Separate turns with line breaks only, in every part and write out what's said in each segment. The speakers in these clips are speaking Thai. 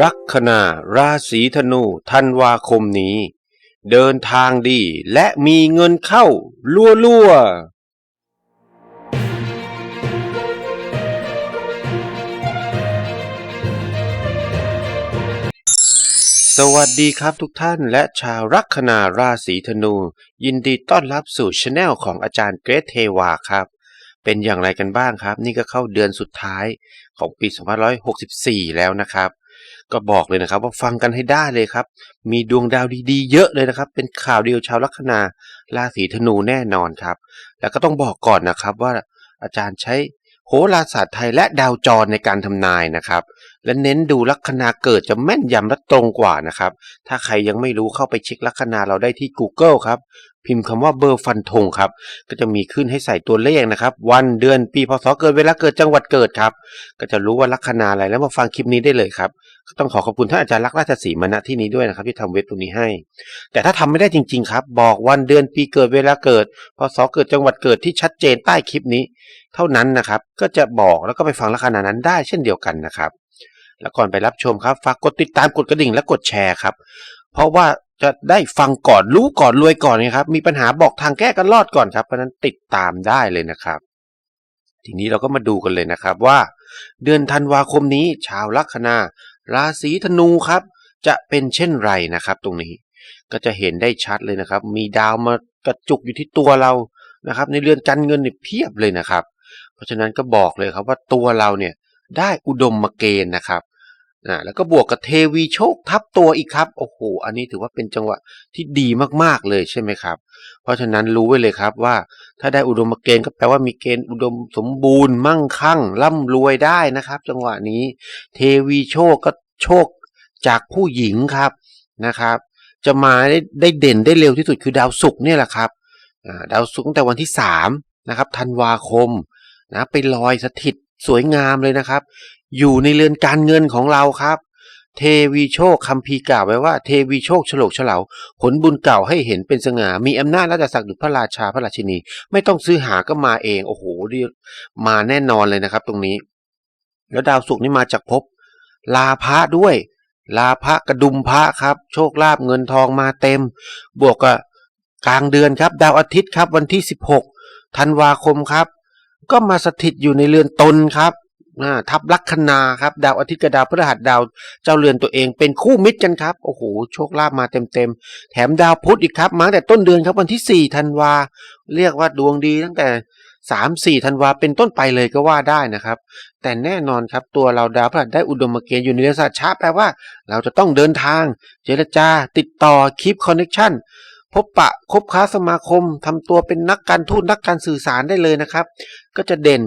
ลัคนาราศีธนูธันวาคมนี้ เดินทางดีและมีเงินเข้าลัวๆสวัสดีครับทุกท่านและชาวลัคนาราศีธนู ยินดีต้อนรับสู่ช anel ของอาจารย์เกรทเทวาครับ เป็นอย่างไรกันบ้างครับ นี่ก็เข้าเดือนสุดท้ายของปี 2564 แล้วนะครับ ก็บอกเลยนะครับ ว่าฟังกันให้ได้เลยครับ มีดวงดาวดีๆ เยอะเลยนะครับ เป็นข่าวเดียวชาวลัคนาราศีธนูแน่นอนครับ แล้วก็ต้องบอกก่อนนะครับว่าอาจารย์ใช้โหราศาสตร์ไทยและดาวจรในการทำนายนะครับ และเน้นดูลัคนาเกิดจะแม่นยำและตรงกว่านะครับ ถ้าใครยังไม่รู้เข้าไปเช็คลัคนาเราได้ที่ Google ครับ พิมพ์คำว่าเบอร์ฟันธงครับ ก็จะมีขึ้นให้ใส่ตัวเลขนะครับ วันเดือนปีพศเกิดเวลาเกิดจังหวัดเกิดครับ ก็จะรู้ว่าลัคนาอะไรแล้วมาฟังคลิปนี้ได้เลยครับก็ต้องขอขอบคุณท่านอาจารย์ลักษ์ราชสีมาณที่นี้ด้วยนะครับ ที่ทำเว็บตรงนี้ให้ แต่ถ้าทำไม่ได้จริง ๆ ครับ บอกวันเดือนปีเกิดเวลาเกิดพศเกิดจังหวัดเกิดที่ชัดเจนใต้คลิปนี้ เท่านั้นนะครับ ก็จะบอกแล้วก็ไปฟังลัคนานั้นได้เช่นเดียวกันนะครับแล้วก่อนไปรับชมครับ ฝากกดติดตามกดกระดิ่งและกดแชร์ครับ เพราะว่าจะได้ฟังก่อนรู้ก่อนรวยก่อนนะครับ มีปัญหาบอกทางแก้กันรอดก่อนครับเพราะนั้นติดตามได้เลยนะครับ ทีนี้เราก็มาดูกันเลยนะครับว่า เดือนธันวาคมนี้ ชาวลัคนา ราศีธนูครับ จะเป็นเช่นไรนะครับ ตรงนี้ก็จะเห็นได้ชัดเลยนะครับ มีดาวมากระจุกอยู่ที่ตัวเรานะครับ ในเรือนการเงินเนี่ยเพียบเลยนะครับ เพราะฉะนั้นก็บอกเลยครับว่าตัวเราเนี่ยได้อุดมมาเกณฑ์นะครับ อ่าแล้วก็บวกกับเทวีโชคทับตัวอีกครับ โอ้โห อันนี้ถือว่าเป็นจังหวะที่ดีมากๆเลยใช่ไหมครับ เพราะฉะนั้นรู้ไว้เลยครับว่า ถ้าได้อุดมเกณฑ์ก็แปลว่ามีเกณฑ์อุดมสมบูรณ์มั่งคั่งร่ำรวยได้นะครับ จังหวะนี้ เทวีโชคก็โชคจากผู้หญิงครับนะครับ จะมาได้ได้เด่นได้เร็วที่สุดคือดาวศุกร์เนี่ยแหละครับดาวศุกร์ตั้งแต่วันที่สามนะครับธันวาคมนะไปลอยสถิตสวยงามเลยนะครับ อยู่ในเรือนการเงินของเราครับ เทวีโชคคำพีกล่าวไว้ว่าเทวีโชคฉลกเฉลาผลบุญเก่าให้เห็นเป็นสง่ามีอำนาจราชศักดิ์ดุจพระราชาพระราชินี ไม่ต้องซื้อหาก็มาเอง โอ้โหมาแน่นอนเลยนะครับ ตรงนี้ แล้วดาวศุกร์นี่มาจากภพลาภะด้วย ลาภะกระดุมพระครับ โชคลาภเงินทองมาเต็ม บวกกับกลางเดือนครับ ดาวอาทิตย์ครับ วันที่ 16ธันวาคมครับ ก็มาสถิตอยู่ในเรือนตนครับ ทับลัคนาครับดาวอาทิตย์กับดาวพฤหัสดาวเจ้าเรือนตัวเองเป็นคู่มิตรกันครับโอ้โหโชคลาภมาเต็มๆแถมดาวพุธอีกครับมาแต่ต้นเดือนครับวันที่4ธันวาเรียกว่าดวงดีตั้งแต่3 4ธันวาเป็นต้นไปเลยก็ว่าได้นะครับ แต่แน่นอนครับตัวเราดาวพฤหัสได้อุดมเกณฑ์อยู่ในเรือนสัตว์ชาแปลว่า เราจะต้องเดินทาง เจรจา ติดต่อคีปคอนเน c ชันพบปะคบค้าสมาคมทำตัวเป็นนักการทูตนักการสื่อสารได้เลยนะครับ ก็จะเด่น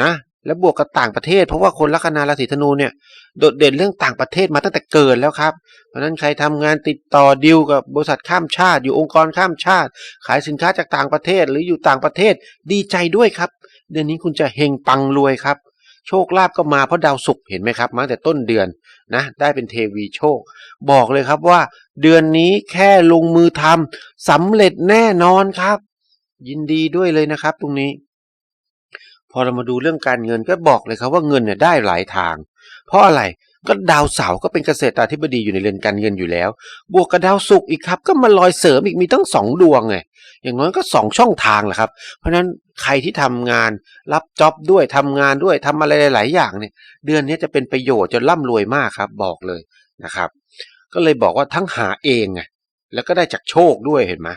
นะ และบวกกับต่างประเทศ เพราะว่าคนลัคนาราศีธนูเนี่ยโดดเด่นเรื่องต่างประเทศมาตั้งแต่เกิดแล้วครับ เพราะฉะนั้นใครทำงานติดต่อดิวกับบริษัทข้ามชาติ อยู่องค์กรข้ามชาติ ขายสินค้าจากต่างประเทศหรืออยู่ต่างประเทศดีใจด้วยครับ เดือนนี้คุณจะเฮงปังรวยครับ โชคลาภก็มาเพราะดาวศุกร์เห็นไหมครับ มาแต่ต้นเดือนนะ ได้เป็นเทวีโชค บอกเลยครับว่า เดือนนี้แค่ลงมือทำสำเร็จแน่นอนครับ ยินดีด้วยเลยนะครับ ตรงนี้ พอเรามาดูเรื่องการเงินก็บอกเลยครับว่าเงินเนี่ยได้หลายทาง เพราะอะไรก็ดาวเสาร์ก็เป็นเกษตราธิบดีอยู่ในเรือนการเงินอยู่แล้ว บวกกับดาวศุกร์อีกครับ ก็มาลอยเสริมอีกมีตั้งสองดวงไงอย่างน้อยก็สองช่องทางแหละครับ เพราะฉะนั้นใครที่ทำงานรับจ็อบด้วยทำงานด้วยทำอะไรหลาย ๆ อย่างเนี่ย เดือนนี้จะเป็นประโยชน์จะร่ำรวยมากครับ บอกเลยนะครับ ก็เลยบอกว่าทั้งหาเองไงแล้วก็ได้จากโชคด้วยเห็นไหม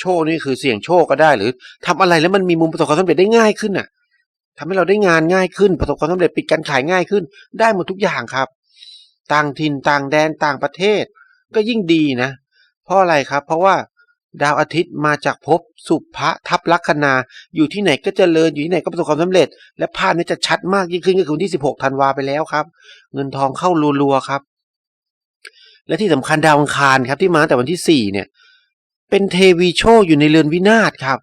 โชคนี่คือเสี่ยงโชคก็ได้หรือทำอะไรแล้วมันมีมุมประสบความสำเร็จได้ง่ายขึ้นน่ะ ทำให้เราได้งานง่ายขึ้น ประสบความสำเร็จปิดการขายง่ายขึ้น ได้หมดทุกอย่างครับ ต่างถิ่นต่างแดนต่างประเทศ ก็ยิ่งดีนะ เพราะอะไรครับ เพราะว่าดาวอาทิตย์มาจากภพสุภะทับลัคนา อยู่ที่ไหนก็เจริญอยู่ที่ไหนก็ประสบความสำเร็จ และภาพนี้จะชัดมากยิ่งขึ้นก็คือวันที่ 16ธันวาไปแล้วครับ เงินทองเข้ารัวๆครับ และที่สำคัญดาวอังคารครับที่มาแต่วันที่4เนี่ย เป็นเทวีโชคอยู่ในเรือนวินาศครับ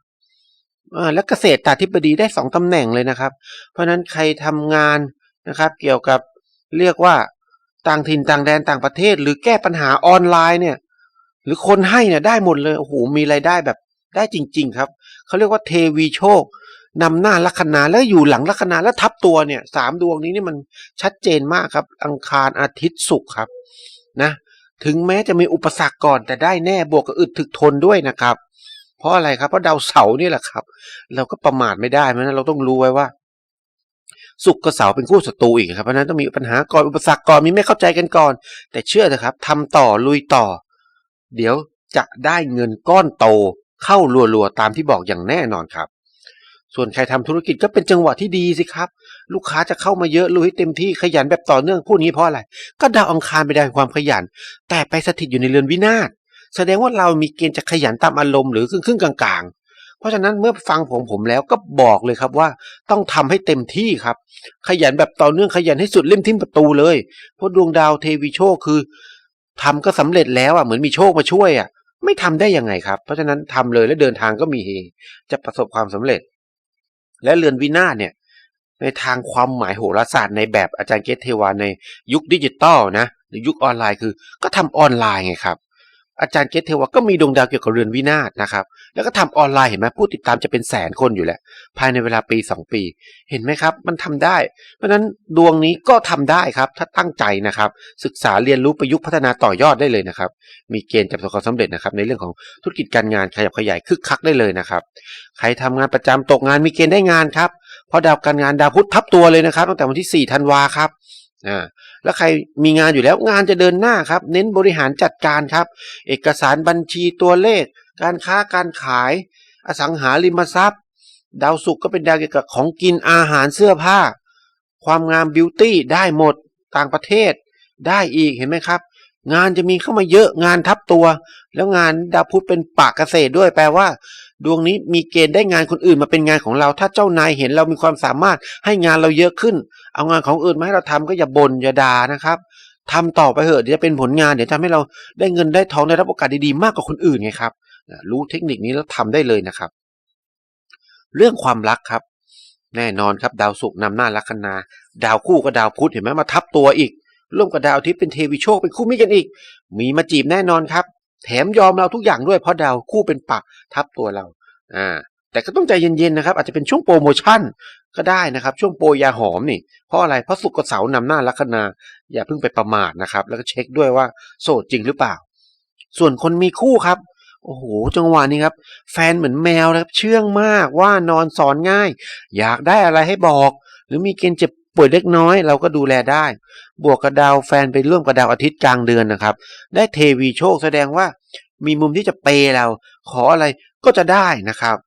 และเกษตรตาธิบดีได้สองตำแหน่งเลยนะครับ เพราะฉะนั้นใครทำงานนะครับ เกี่ยวกับเรียกว่าต่างถิ่นต่างแดนต่างประเทศ หรือแก้ปัญหาออนไลน์เนี่ย หรือคนให้เนี่ยได้หมดเลยโอ้โหมีรายได้แบบได้จริง ๆ ครับเขาเรียกว่าเทวีโชคนำหน้าลัคนาแล้วอยู่หลังลัคนาแล้วทับตัวเนี่ยสามดวงนี้นี่มันชัดเจนมากครับ อังคารอาทิตย์ศุกร์ครับนะ ถึงแม้จะมีอุปสรรคก่อนแต่ได้แน่บวกกับอึดถึกทนด้วยนะครับ เพราะอะไรครับ เพราะดาวเสาร์นี่แหละครับ เราก็ประมาทไม่ได้เพราะนั้นเราต้องรู้ไว้ว่า สุกกับเสาร์เป็นคู่ศัตรูอีกครับเพราะนั้นต้องมีปัญหาก่อนอุปสรรคก่อนมีไม่เข้าใจกันก่อน แต่เชื่อเถอะครับทำต่อลุยต่อ เดี๋ยวจะได้เงินก้อนโต เข้ารัวๆตามที่บอกอย่างแน่นอนครับ ส่วนใครทำธุรกิจก็เป็นจังหวะที่ดีสิครับ ลูกค้าจะเข้ามาเยอะลุยให้เต็มที่ขยันแบบต่อเนื่องพูดนี้เพราะอะไร ก็ดาวอังคารไปได้ความขยัน แต่ไปสถิตอยู่ในเรือนวินาศ แสดงว่าเรามีเกณฑ์จะขยันตามอารมณ์หรือครึ่งครึ่งๆกลางๆ เพราะฉะนั้นเมื่อฟังผมผมแล้วก็บอกเลยครับว่าต้องทำให้เต็มที่ครับ ขยันแบบต่อเนื่องขยันให้สุดเล่มทิ่มประตูเลย เพราะดวงดาวเทวีโชคคือทำก็สำเร็จแล้วอะเหมือนมีโชคมาช่วยอะไม่ทำได้ยังไงครับ เพราะฉะนั้นทำเลยและเดินทางก็มีเฮจะประสบความสำเร็จ และเรือนวินาศเนี่ยในทางความหมายโหราศาสตร์ในแบบอาจารย์เกตเทวาในยุคดิจิตอลนะหรือยุคออนไลน์คือ ก็ทำออนไลน์ไงครับ อาจารย์เกตเทวาก็มีดวงดาวเกี่ยวกับเรือนวินาศนะครับ แล้วก็ทำออนไลน์เห็นไหมผู้ติดตามจะเป็นแสนคนอยู่แหละ ภายในเวลาปี 2 ปี เห็นไหมครับ มันทำได้ เพราะฉะนั้นดวงนี้ก็ทำได้ครับ ถ้าตั้งใจนะครับ ศึกษาเรียนรู้ประยุกต์พัฒนาต่อยอดได้เลยนะครับ มีเกณฑ์จะประสบความสำเร็จนะครับ ในเรื่องของธุรกิจการงานขยับขยายคึกคักได้เลยนะครับ ใครทำงานประจำตกงานมีเกณฑ์ได้งานครับ เพราะดาวการงานดาวพุธทับตัวเลยนะครับ ตั้งแต่วันที่4ธันวาครับอ่า แล้วใครมีงานอยู่แล้วงานจะเดินหน้าครับ เน้นบริหารจัดการครับ เอกสารบัญชีตัวเลข การค้าการขาย อสังหาริมทรัพย์ ดาวศุกร์ก็เป็นดาวเกี่ยวกับของกินอาหารเสื้อผ้า ความงามบิวตี้ได้หมดต่างประเทศได้อีกเห็นไหมครับ งานจะมีเข้ามาเยอะงานทับตัว แล้วงานดาวพุธเป็นปากเกษตรด้วยแปลว่า ดวงนี้มีเกณฑ์ได้งานคนอื่นมาเป็นงานของเรา ถ้าเจ้านายเห็นเรามีความสามารถให้งานเราเยอะขึ้น เอางานของอื่นมาให้เราทำก็อย่าบ่นอย่าด่านะครับทำต่อไปเถอะเดี๋ยวจะเป็นผลงานเดี๋ยวทำให้เราได้เงินได้ทองได้รับโอกาสดีๆมากกว่าคนอื่นไงครับรู้เทคนิคนี้แล้วทำได้เลยนะครับ เรื่องความรักครับ แน่นอนครับ ดาวศุกร์นำหน้าลัคนา ดาวคู่กับดาวพุธเห็นไหมมาทับตัวอีก ร่วมกับดาวทิตย์เป็นเทวีโชคเป็นคู่มิตรกันอีก มีมาจีบแน่นอนครับ แถมยอมเราทุกอย่างด้วยเพราะดาวคู่เป็นปักทับตัวเรา อ่า แต่ก็ต้องใจเย็นๆนะครับ อาจจะเป็นช่วงโปรโมชั่นก็ได้นะครับ ช่วงโปรยาหอมนี่ เพราะอะไรเพราะสุกกับเสานำหน้าลัคนา อย่าเพิ่งไปประมาทนะครับ แล้วก็เช็คด้วยว่าโสดจริงหรือเปล่า ส่วนคนมีคู่ครับโอ้โห จังหวะนี้ครับ แฟนเหมือนแมวนะครับ เชื่องมากว่านอนสอนง่าย อยากได้อะไรให้บอก หรือมีเกณฑ์เจ็บ ป่วยเล็กน้อยเราก็ดูแลได้ บวกกับดาวแฟนไปร่วมกับดาวอาทิตย์กลางเดือนนะครับ ได้เทวีโชคแสดงว่ามีมุมที่จะเปย์เรา ขออะไรก็จะได้นะครับ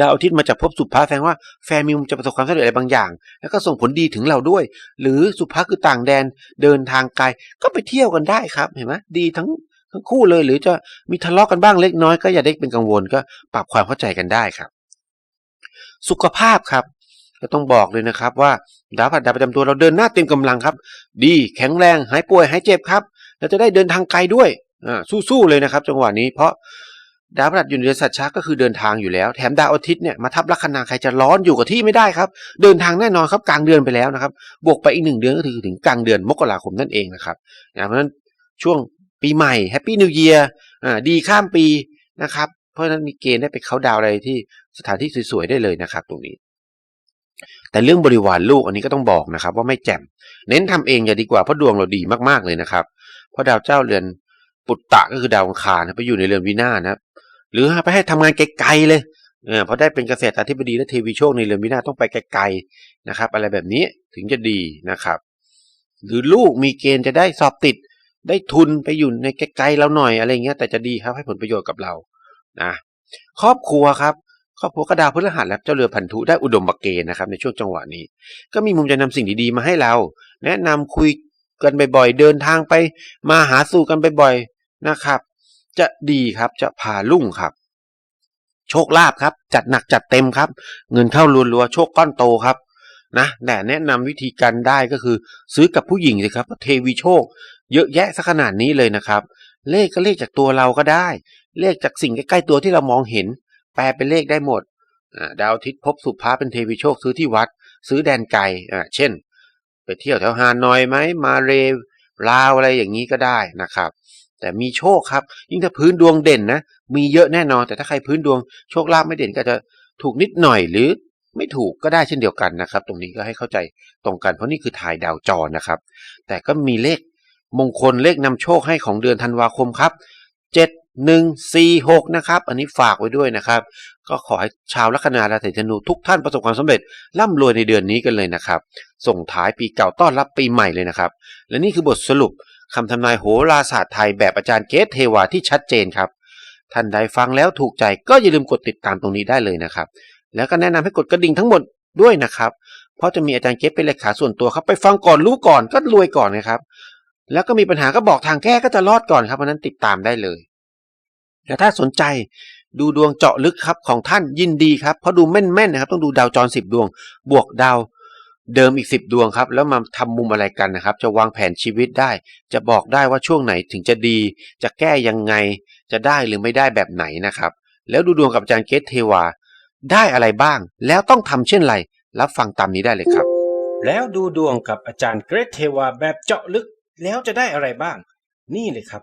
ดาวอาทิตย์มาจากภพสุภาแสดงว่าแฟนมีมุมจะประสบความสำเร็จอะไรบางอย่าง แล้วก็ส่งผลดีถึงเราด้วย หรือสุภาคือต่างแดนเดินทางไกลก็ไปเที่ยวกันได้ครับเห็นไหมดีทั้งทั้งคู่เลย หรือจะมีทะเลาะกันบ้างเล็กน้อยก็อย่าได้เป็นกังวลก็ปรับความเข้าใจกันได้ครับ สุขภาพครับ ก็ต้องบอกเลยนะครับว่าดาวผัดดาวประจำตัวเราเดินหน้าเต็มกำลังครับ ดีแข็งแรงหายป่วยหายเจ็บครับเราจะได้เดินทางไกลด้วยอ่าสู้ๆเลยนะครับ จังหวะนี้เพราะดาวพฤหัสอยู่ในเดือนสัตว์ชักก็คือเดินทางอยู่แล้ว แถมดาวอาทิตย์เนี่ยมาทับลัคนาใครจะร้อนอยู่กับที่ไม่ได้ครับ เดินทางแน่นอนครับกลางเดือนไปแล้วนะครับ บวกไปอีกหนึ่งเดือนก็คือถึงกลางเดือนมกราคมนั่นเองนะครับนะเพราะฉะนั้นช่วงปีใหม่แฮปปี้นิวเยียร์อ่าดีข้ามปีนะครับ เพราะฉะนั้นมีเกณฑ์ได้ไปเขาดาวอะไรที่สถานที่สวยๆได้เลยนะครับ ตรงนี้ แต่เรื่องบริวารลูกอันนี้ก็ต้องบอกนะครับ ว่าไม่แจ่ม เน้นทำเองอย่าดีกว่าเพราะดวงเราดีมากๆเลยนะครับ เพราะดาวเจ้าเรือนปุตตะก็คือดาวอังคารนะไปอยู่ในเรือนวินานะหรือไปให้ทำงานไกลๆเลยเออพราะได้เป็นเกษตรอธิบดีและเทวีโชคในเรือนวินาต้องไปไกลๆนะครับ อะไรแบบนี้ถึงจะดีนะครับ หรือลูกมีเกณฑ์จะได้สอบติด ได้ทุนไปอยู่ในไกลๆเราหน่อยอะไรเงี้ยแต่จะดีครับให้ผลประโยชน์กับเรานะครอบครัวครับ ครอบครัวกระดาวพฤหัสและเจ้าเรือพันธุได้อุดมบักเกณฑ์นะครับในช่วงจังหวะนี้ ก็มีมุมจะนำสิ่งดีๆมาให้เรา แนะนำคุยกันบ่อยๆ เดินทางไป มาหาสู่กันบ่อยๆนะครับ จะดีครับจะพาลุ่งครับ โชคลาภครับ จัดหนักจัดเต็มครับ เงินเข้ารัวๆโชคก้อนโตครับนะแต่แนะนำวิธีการได้ก็คือ ซื้อกับผู้หญิงสิครับเทวีโชค เยอะแยะสักขนาดนี้เลยนะครับ เลขก็เลขจากตัวเราก็ได้ เลขจากสิ่งใกล้ๆตัวที่เรามองเห็น แปลเป็นเลขได้หมดดาวทิตย์พบสุภาเป็นเทวีโชคซื้อที่วัด ซื้อแดนไกลอ่เช่น ไปเที่ยวแถวฮานอยไหมมาเรลาวอะไรอย่างนี้ก็ได้นะครับ แต่มีโชคครับ ยิ่งถ้าพื้นดวงเด่นนะมีเยอะแน่นอน แต่ถ้าใครพื้นดวงโชคลาภไม่เด่นก็จะถูกนิดหน่อยหรือไม่ถูกก็ได้เช่นเดียวกันนะครับ ตรงนี้ก็ให้เข้าใจตรงกันเพราะนี่คือถ่ายดาวจรนะครับ แต่ก็มีเลขมงคลเลขนำโชคให้ของเดือนธันวาคมครับ7 1 4 6 นะครับ อันนี้ฝากไว้ด้วยนะครับ ก็ขอให้ชาวลัคนาราศีธนูทุกท่านประสบความสำเร็จร่ำรวยในเดือนนี้กันเลยนะครับ ส่งท้ายปีเก่าต้อนรับปีใหม่เลยนะครับ และนี่คือบทสรุปคำทำนายโหราศาสตร์ไทยแบบอาจารย์เกตเทวาที่ชัดเจนครับ ท่านใดฟังแล้วถูกใจก็อย่าลืมกดติดตามตรงนี้ได้เลยนะครับ แล้วก็แนะนำให้กดกระดิ่งทั้งหมดด้วยนะครับ เพราะจะมีอาจารย์เกตเป็นเลขาส่วนตัวครับไปฟังก่อนรู้ก่อนก็รวยก่อนนะครับ แล้วก็มีปัญหาก็บอกทางแก้ก็จะรอดก่อนครับเพราะนั้นติดตามได้เลย แต่ถ้าสนใจดูดวงเจาะลึกครับของท่านยินดีครับเพราะดูแม่นๆนะครับ ต้องดูดาวจรสิบดวง บวกดาวเดิมอีกสิบดวงครับ แล้วมาทำมุมอะไรกันนะครับ จะวางแผนชีวิตได้ จะบอกได้ว่าช่วงไหนถึงจะดี จะแก้ยังไง จะได้หรือไม่ได้แบบไหนนะครับ แล้วดูดวงกับอาจารย์เกตเทวา ได้อะไรบ้าง แล้วต้องทำเช่นไรรับฟังตามนี้ได้เลยครับ
แล้วดูดวงกับอาจารย์เกรทเทวาแบบเจาะลึกแล้วจะได้อะไรบ้าง นี่เลยครับ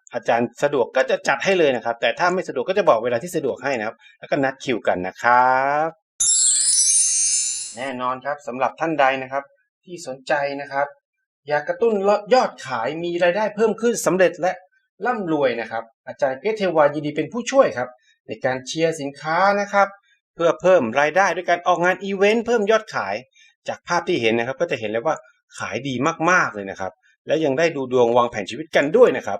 อาจารย์สะดวกก็จะจัดให้เลยนะครับ แต่ถ้าไม่สะดวกก็จะบอกเวลาที่สะดวกให้นะครับ แล้วก็นัดคิวกันนะครับ แน่นอนครับสำหรับท่านใดนะครับ ที่สนใจนะครับ อยากกระตุ้นยอดขายมีรายได้เพิ่มขึ้นสำเร็จและร่ำรวยนะครับ อาจารย์เกรทเทวายินดีเป็นผู้ช่วยครับ ในการเชียร์สินค้านะครับ เพื่อเพิ่มรายได้ด้วยการออกงานอีเวนต์เพิ่มยอดขาย จากภาพที่เห็นนะครับ ก็จะเห็นเลยว่าขายดีมากๆเลยนะครับ และยังได้ดูดวงวางแผนชีวิตกันด้วยนะครับ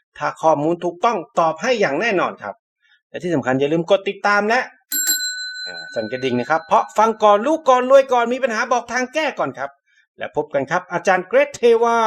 ถ้าข้อมูลถูกต้องตอบให้อย่างแน่นอนครับ และที่สำคัญอย่าลืมกดติดตามและสั่นกระดิ่งนะครับ เพราะฟังก่อนรู้ก่อนรวยก่อนมีปัญหาบอกทางแก้ก่อนครับ และพบกันครับ อาจารย์เกรทเทวา